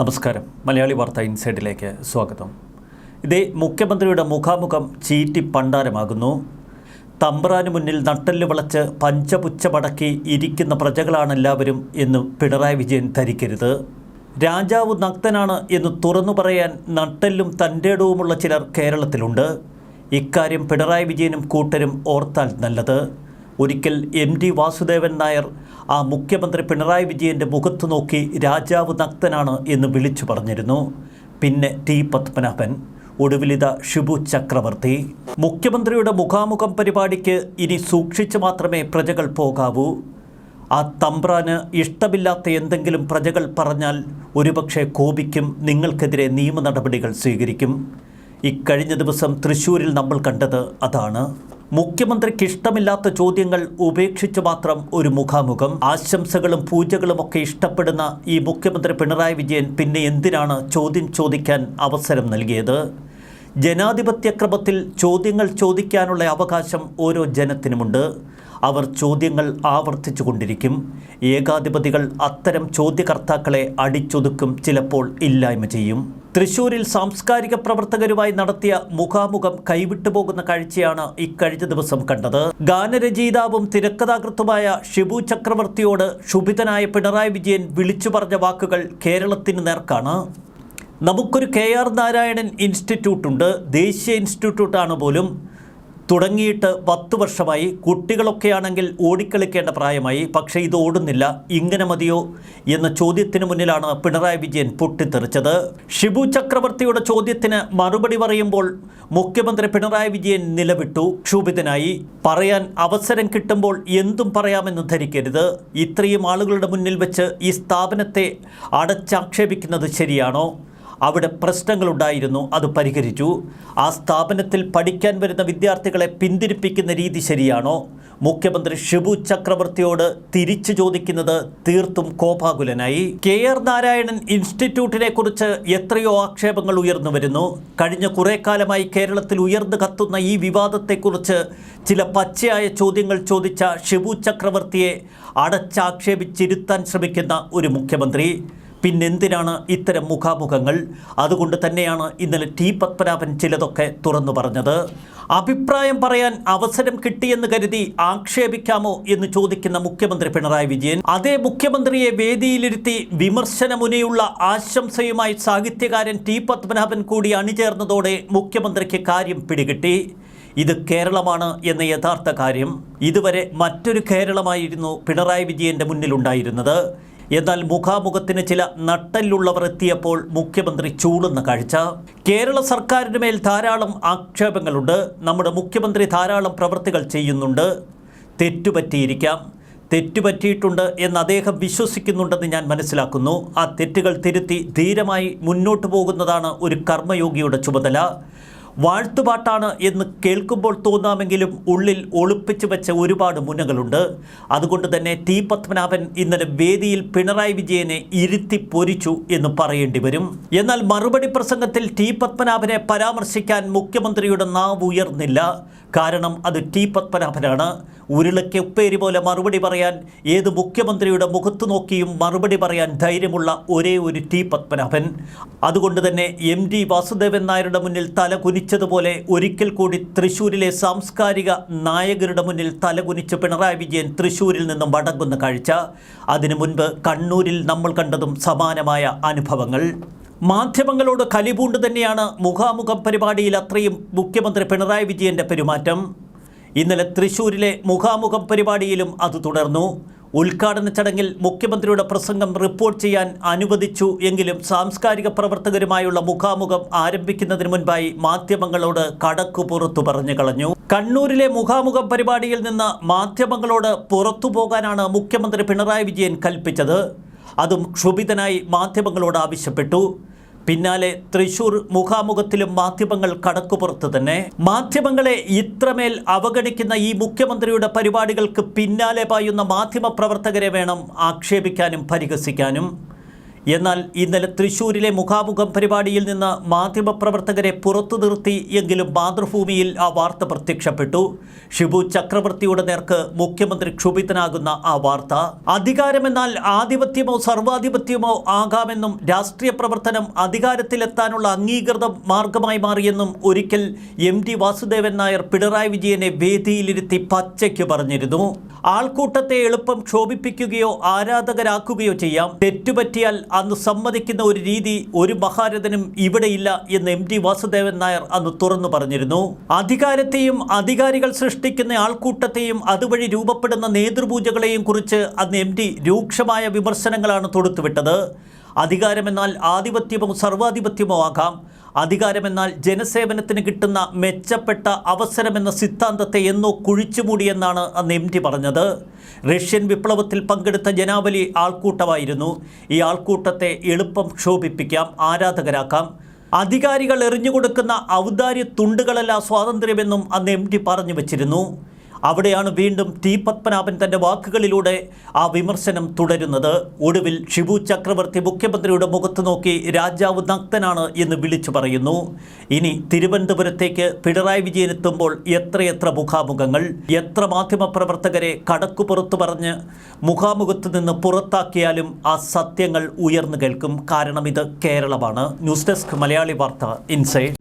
നമസ്കാരം. മലയാളി വാർത്ത ഇൻസൈഡിലേക്ക് സ്വാഗതം. ഇതേ മുഖ്യമന്ത്രിയുടെ മുഖാമുഖം ചീറ്റി പണ്ടാരമാകുന്നു. തമ്പ്രാന് മുന്നിൽ നട്ടൽ വളച്ച് പഞ്ചപുച്ഛമടക്കി ഇരിക്കുന്ന പ്രജകളാണ് എല്ലാവരും എന്ന് പിണറായി വിജയൻ ധരിക്കരുത്. രാജാവ് നക്തനാണ് എന്ന് തുറന്നു പറയാൻ നട്ടല്ലും തന്റെടവുമുള്ള ചിലർ കേരളത്തിലുണ്ട്. ഇക്കാര്യം പിണറായി വിജയനും കൂട്ടരും ഓർത്താൽ നല്ലത്. ഒരിക്കൽ എം ടി വാസുദേവൻ നായർ ആ മുഖ്യമന്ത്രി പിണറായി വിജയന്റെ മുഖത്ത് നോക്കി രാജാവ് നക്തനാണ് എന്ന് വിളിച്ചു പറഞ്ഞിരുന്നു. പിന്നെ ടി പത്മനാഭൻ ഒടുവിലിത ഷിബു ചക്രവർത്തി. മുഖ്യമന്ത്രിയുടെ മുഖാമുഖം പരിപാടിക്ക് ഇനി സൂക്ഷിച്ചു മാത്രമേ പ്രജകൾ പോകാവൂ. ആ തമ്പ്രാന് ഇഷ്ടമില്ലാത്ത എന്തെങ്കിലും പ്രജകൾ പറഞ്ഞാൽ ഒരുപക്ഷെ കോപിക്കും നിങ്ങൾക്കെതിരെ നിയമ നടപടികൾ സ്വീകരിക്കും. ഇക്കഴിഞ്ഞ ദിവസം തൃശ്ശൂരിൽ നമ്മൾ കണ്ടത് അതാണ്. മുഖ്യമന്ത്രിക്ക് ഇഷ്ടമില്ലാത്ത ചോദ്യങ്ങൾ ഉപേക്ഷിച്ചു മാത്രം ഒരു മുഖാമുഖം. ആശംസകളും പൂജകളും ഒക്കെ ഇഷ്ടപ്പെടുന്ന ഈ മുഖ്യമന്ത്രി പിണറായി വിജയൻ പിന്നെ എന്തിനാണ് ചോദ്യം ചോദിക്കാൻ അവസരം നൽകിയത്? ജനാധിപത്യക്രമത്തിൽ ചോദ്യങ്ങൾ ചോദിക്കാനുള്ള അവകാശം ഓരോ ജനത്തിനുമുണ്ട്. അവർ ചോദ്യങ്ങൾ ആവർത്തിച്ചു കൊണ്ടിരിക്കും ഏകാധിപതികൾ അത്തരം ചോദ്യകർത്താക്കളെ അടിച്ചൊതുക്കും ചിലപ്പോൾ ഇല്ലായ്മ ചെയ്യും. തൃശൂരിൽ സാംസ്കാരിക പ്രവർത്തകരുമായി നടത്തിയ മുഖാമുഖം കൈവിട്ടുപോകുന്ന കാഴ്ചയാണ് ഇക്കഴിഞ്ഞ ദിവസം കണ്ടത്. ഗാനരചയിതാവും തിരക്കഥാകൃത്തുമായ ഷിബു ചക്രവർത്തിയോട് ക്ഷുഭിതനായ പിണറായി വിജയൻ വിളിച്ചു പറഞ്ഞ വാക്കുകൾ കേരളത്തിന് നേർക്കാണ്. നമുക്കൊരു കെ ആർ നാരായണൻ ഇൻസ്റ്റിറ്റ്യൂട്ടുണ്ട്. ദേശീയ ഇൻസ്റ്റിറ്റ്യൂട്ടാണ് പോലും. തുടങ്ങിയിട്ട് പത്ത് വർഷമായി കുട്ടികളൊക്കെയാണെങ്കിൽ ഓടിക്കളിക്കേണ്ട പ്രായമായി പക്ഷേ ഇത് ഓടുന്നില്ല. ഇങ്ങനെ മതിയോ? എന്ന ചോദ്യത്തിന് മുന്നിലാണ് പിണറായി വിജയൻ പൊട്ടിത്തെറിച്ചത്. ഷിബു ചക്രവർത്തിയുടെ ചോദ്യത്തിന് മറുപടി പറയുമ്പോൾ മുഖ്യമന്ത്രി പിണറായി വിജയൻ നിലവിട്ടു. ക്ഷുഭിതനായി. പറയാൻ അവസരം കിട്ടുമ്പോൾ എന്തും പറയാമെന്ന് ധരിക്കരുത്. ഇത്രയും ആളുകളുടെ മുന്നിൽ വെച്ച് ഈ സ്ഥാപനത്തെ അടച്ചാക്ഷേപിക്കുന്നത് ശരിയാണോ? അവിടെ പ്രശ്നങ്ങളുണ്ടായിരുന്നു അത് പരിഹരിച്ചു. ആ സ്ഥാപനത്തിൽ പഠിക്കാൻ വരുന്ന വിദ്യാർത്ഥികളെ പിന്തിരിപ്പിക്കുന്ന രീതി ശരിയാണോ? മുഖ്യമന്ത്രി ഷിബു ചക്രവർത്തിയോട് തിരിച്ചു ചോദിക്കുന്നത് തീർത്തും കോപാകുലനായി. കെ ആർ നാരായണൻ ഇൻസ്റ്റിറ്റ്യൂട്ടിനെ കുറിച്ച് എത്രയോ ആക്ഷേപങ്ങൾ ഉയർന്നു വരുന്നു. കഴിഞ്ഞ കുറേ കാലമായി കേരളത്തിൽ ഉയർന്നു കത്തുന്ന ഈ വിവാദത്തെക്കുറിച്ച് ചില പച്ചയായ ചോദ്യങ്ങൾ ചോദിച്ച ഷിബു ചക്രവർത്തിയെ അടച്ചാക്ഷേപിച്ചിരുത്താൻ ശ്രമിക്കുന്ന ഒരു മുഖ്യമന്ത്രി. പിന്നെന്തിനാണ് ഇത്തരം മുഖാമുഖങ്ങൾ? അതുകൊണ്ട് തന്നെയാണ് ഇന്നലെ ടി പത്മനാഭൻ ചിലതൊക്കെ തുറന്നു പറഞ്ഞത്. അഭിപ്രായം പറയാൻ അവസരം കിട്ടിയെന്ന് കരുതി ആക്ഷേപിക്കാമോ എന്ന് ചോദിക്കുന്ന മുഖ്യമന്ത്രി പിണറായി വിജയൻ അതേ മുഖ്യമന്ത്രിയെ വേദിയിലിരുത്തി വിമർശനമുനയുള്ള ആശംസയുമായി സാഹിത്യകാരൻ ടി പത്മനാഭൻ കൂടി അണിചേർന്നതോടെ മുഖ്യമന്ത്രിക്ക് കാര്യം പിടികിട്ടി. ഇത് കേരളമാണ് എന്ന യഥാർത്ഥ കാര്യം. ഇതുവരെ മറ്റൊരു കേരളമായിരുന്നു പിണറായി വിജയന്റെ മുന്നിലുണ്ടായിരുന്നത്. എന്നാൽ മുഖാമുഖത്തിന് ചില നട്ടല്ലുള്ളവർ എത്തിയപ്പോൾ മുഖ്യമന്ത്രി ചൂടുന്ന കാഴ്ച. കേരള സർക്കാരിന് മേൽ ധാരാളം ആക്ഷേപങ്ങളുണ്ട്. നമ്മുടെ മുഖ്യമന്ത്രി ധാരാളം പ്രവൃത്തികൾ ചെയ്യുന്നുണ്ട്. തെറ്റുപറ്റിയിരിക്കാം. തെറ്റുപറ്റിയിട്ടുണ്ട് എന്ന് അദ്ദേഹം വിശ്വസിക്കുന്നുണ്ടെന്ന് ഞാൻ മനസ്സിലാക്കുന്നു. ആ തെറ്റുകൾ തിരുത്തി ധീരമായി മുന്നോട്ടു പോകുന്നതാണ് ഒരു കർമ്മയോഗിയുടെ ചുമതല. വാഴ്ത്തുപാട്ടാണ് എന്ന് കേൾക്കുമ്പോൾ തോന്നാമെങ്കിലും ഉള്ളിൽ ഒളിപ്പിച്ചു വെച്ച ഒരുപാട് മുനകളുണ്ട്. അതുകൊണ്ട് തന്നെ ടി പത്മനാഭൻ ഇന്നലെ വേദിയിൽ പിണറായി വിജയനെ ഇരുത്തി പൊരിച്ചു എന്ന് പറയേണ്ടി വരും. എന്നാൽ മറുപടി പ്രസംഗത്തിൽ ടി പത്മനാഭനെ പരാമർശിക്കാൻ മുഖ്യമന്ത്രിയുടെ നാവ് ഉയർന്നില്ല. കാരണം അത് ടി പത്മനാഭനാണ്. ഉരുളയ്ക്ക് ഉപ്പേരി പോലെ മറുപടി പറയാൻ ഏത് മുഖ്യമന്ത്രിയുടെ മുഖത്ത് നോക്കിയും മറുപടി പറയാൻ ധൈര്യമുള്ള ഒരേ ഒരു ടി പത്മനാഭൻ. അതുകൊണ്ട് തന്നെ എം ഡി വാസുദേവൻ നായരുടെ മുന്നിൽ തല കുനിച്ചതുപോലെ ഒരിക്കൽ കൂടി തൃശ്ശൂരിലെ സാംസ്കാരിക നായകരുടെ മുന്നിൽ തല കുനിച്ച് പിണറായി വിജയൻ തൃശ്ശൂരിൽ നിന്നും വടങ്ങുന്ന കാഴ്ച. അതിനു മുൻപ് കണ്ണൂരിൽ നമ്മൾ കണ്ടതും സമാനമായ അനുഭവങ്ങൾ. മാധ്യമങ്ങളോട് കലിപൂണ്ട് തന്നെയാണ് മുഖാമുഖം പരിപാടിയിൽ അത്രയും മുഖ്യമന്ത്രി പിണറായി വിജയന്റെ പെരുമാറ്റം. ഇന്നലെ തൃശൂരിലെ മുഖാമുഖം പരിപാടിയിലും അത് തുടർന്നു. ഉദ്ഘാടന ചടങ്ങിൽ മുഖ്യമന്ത്രിയുടെ പ്രസംഗം റിപ്പോർട്ട് ചെയ്യാൻ അനുവദിച്ചു എങ്കിലും സാംസ്കാരിക പ്രവർത്തകരുമായുള്ള മുഖാമുഖം ആരംഭിക്കുന്നതിന് മുൻപായി മാധ്യമങ്ങളോട് കടക്കു പുറത്തു പറഞ്ഞു കളഞ്ഞു. കണ്ണൂരിലെ മുഖാമുഖം പരിപാടിയിൽ നിന്ന് മാധ്യമങ്ങളോട് പുറത്തു പോകാനാണ് മുഖ്യമന്ത്രി പിണറായി വിജയൻ കൽപ്പിച്ചത്. അതും ക്ഷുഭിതനായി മാധ്യമങ്ങളോട് ആവശ്യപ്പെട്ടു. പിന്നാലെ തൃശൂർ മുഖാമുഖത്തിലും മാധ്യമങ്ങൾ കടക്കുപുറത്ത് തന്നെ. മാധ്യമങ്ങളെ ഇത്രമേൽ അവഗണിക്കുന്ന ഈ മുഖ്യമന്ത്രിയുടെ പരിപാടികൾക്ക് പിന്നാലെ പായുന്ന മാധ്യമ പ്രവർത്തകരെ വേണം ആക്ഷേപിക്കാനും പരിഹസിക്കാനും. എന്നാൽ ഇന്നലെ തൃശൂരിലെ മുഖാമുഖം പരിപാടിയിൽ നിന്ന് മാധ്യമപ്രവർത്തകരെ പുറത്തു നിർത്തി എങ്കിലും മാതൃഭൂമിയിൽ ആ വാർത്ത പ്രത്യക്ഷപ്പെട്ടു. ഷിബു ചക്രവർത്തിയുടെ നേർക്ക് മുഖ്യമന്ത്രി ക്ഷുഭിതനാകുന്ന ആ വാർത്ത. അധികാരമെന്നാൽ ആധിപത്യമോ സർവാധിപത്യമോ ആകാമെന്നും രാഷ്ട്രീയ പ്രവർത്തനം അധികാരത്തിലെത്താനുള്ള അംഗീകൃത മാർഗമായി മാറിയെന്നും ഒരിക്കൽ എം വാസുദേവൻ നായർ പിണറായി വിജയനെ വേദിയിലിരുത്തി പച്ചയ്ക്ക് പറഞ്ഞിരുന്നു. ആൾക്കൂട്ടത്തെ എളുപ്പം ക്ഷോഭിപ്പിക്കുകയോ ആരാധകരാക്കുകയോ ചെയ്യാം. തെറ്റുപറ്റിയാൽ അന്ന് സമ്മതിക്കുന്ന ഒരു രീതി ഒരു മഹാരഥനും ഇവിടെയില്ല എന്ന് എം ടി വാസുദേവൻ നായർ അന്ന് തുറന്നു പറഞ്ഞിരുന്നു. അധികാരത്തെയും അധികാരികൾ സൃഷ്ടിക്കുന്ന ആൾക്കൂട്ടത്തെയും അതുവഴി രൂപപ്പെടുന്ന നേതൃപൂജകളെയും കുറിച്ച് അന്ന് എം ടി രൂക്ഷമായ വിമർശനങ്ങളാണ് തൊടുത്തുവിട്ടത്. അധികാരമെന്നാൽ ആധിപത്യമോ സർവാധിപത്യമോ ആകാം. അധികാരമെന്നാൽ ജനസേവനത്തിന് കിട്ടുന്ന മെച്ചപ്പെട്ട അവസരമെന്ന സിദ്ധാന്തത്തെ എന്നോ കുഴിച്ചുമൂടിയെന്നാണ് അന്ന് എം ടി പറഞ്ഞത്. റഷ്യൻ വിപ്ലവത്തിൽ പങ്കെടുത്ത ജനാവലി ആൾക്കൂട്ടമായിരുന്നു. ഈ ആൾക്കൂട്ടത്തെ എളുപ്പം ക്ഷോഭിപ്പിക്കാം ആരാധകരാക്കാം. അധികാരികൾ എറിഞ്ഞുകൊടുക്കുന്ന ഔദാര്യ തുണ്ടുകളല്ല സ്വാതന്ത്ര്യമെന്നും അന്ന് എം ടി പറഞ്ഞു വച്ചിരുന്നു. അവിടെയാണ് വീണ്ടും ടി പത്മനാഭൻ തന്റെ വാക്കുകളിലൂടെ ആ വിമർശനം തുടരുന്നത്. ഒടുവിൽ ഷിബു ചക്രവർത്തി മുഖ്യമന്ത്രിയുടെ മുഖത്ത് നോക്കി രാജാവ് നഗ്നനാണ് എന്ന് വിളിച്ചു പറയുന്നു. ഇനി തിരുവനന്തപുരത്തേക്ക് പിണറായി വിജയൻ എത്തുമ്പോൾ എത്രയെത്ര മുഖാമുഖങ്ങൾ എത്ര മാധ്യമപ്രവർത്തകരെ കടക്കുപുറത്ത് പറഞ്ഞ് മുഖാമുഖത്ത് നിന്ന് പുറത്താക്കിയാലും ആ സത്യങ്ങൾ ഉയർന്നു കേൾക്കും. കാരണം ഇത് കേരളമാണ്. ന്യൂസ് ഡെസ്ക് മലയാളി വാർത്ത ഇൻസൈഡ്